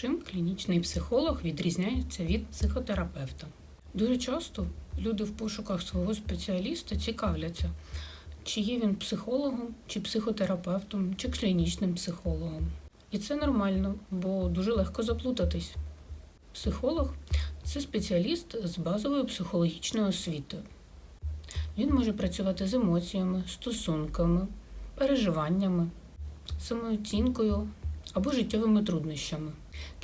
Чим клінічний психолог відрізняється від психотерапевта? Дуже часто люди в пошуках свого спеціаліста цікавляться, чи є він психологом, чи психотерапевтом, чи клінічним психологом. І це нормально, бо дуже легко заплутатись. Психолог це спеціаліст з базовою психологічною освітою. Він може працювати з емоціями, стосунками, переживаннями, самооцінкою або життєвими труднощами.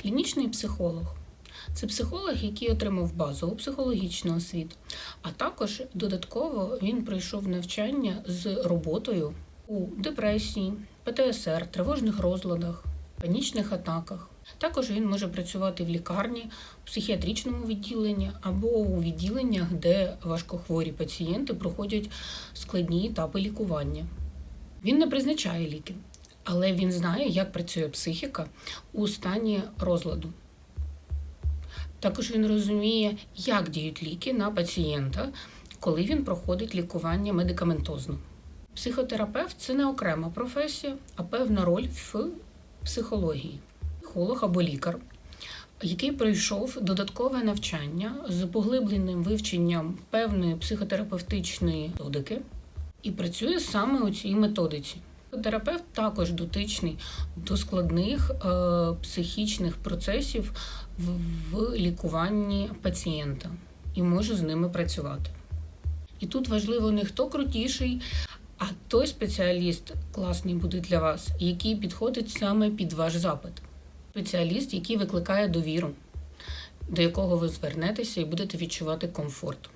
Клінічний психолог це психолог, який отримав базову психологічну освіту, а також додатково він пройшов навчання з роботою у депресії, ПТСР, тривожних розладах, панічних атаках. Також він може працювати в лікарні, в психіатричному відділенні або у відділеннях, де важкохворі пацієнти проходять складні етапи лікування. Він не призначає ліки, але він знає, як працює психіка у стані розладу. Також він розуміє, як діють ліки на пацієнта, коли він проходить лікування медикаментозно. Психотерапевт це не окрема професія, а певна роль в психології. Психолог або лікар, який пройшов додаткове навчання з поглибленим вивченням певної психотерапевтичної методики і працює саме у цій методиці. Терапевт також дотичний до складних е, психічних процесів в, в лікуванні пацієнта і може з ними працювати. І тут важливо не хто крутіший, а той спеціаліст класний буде для вас, який підходить саме під ваш запит. Спеціаліст, який викликає довіру, до якого ви звернетеся і будете відчувати комфорт.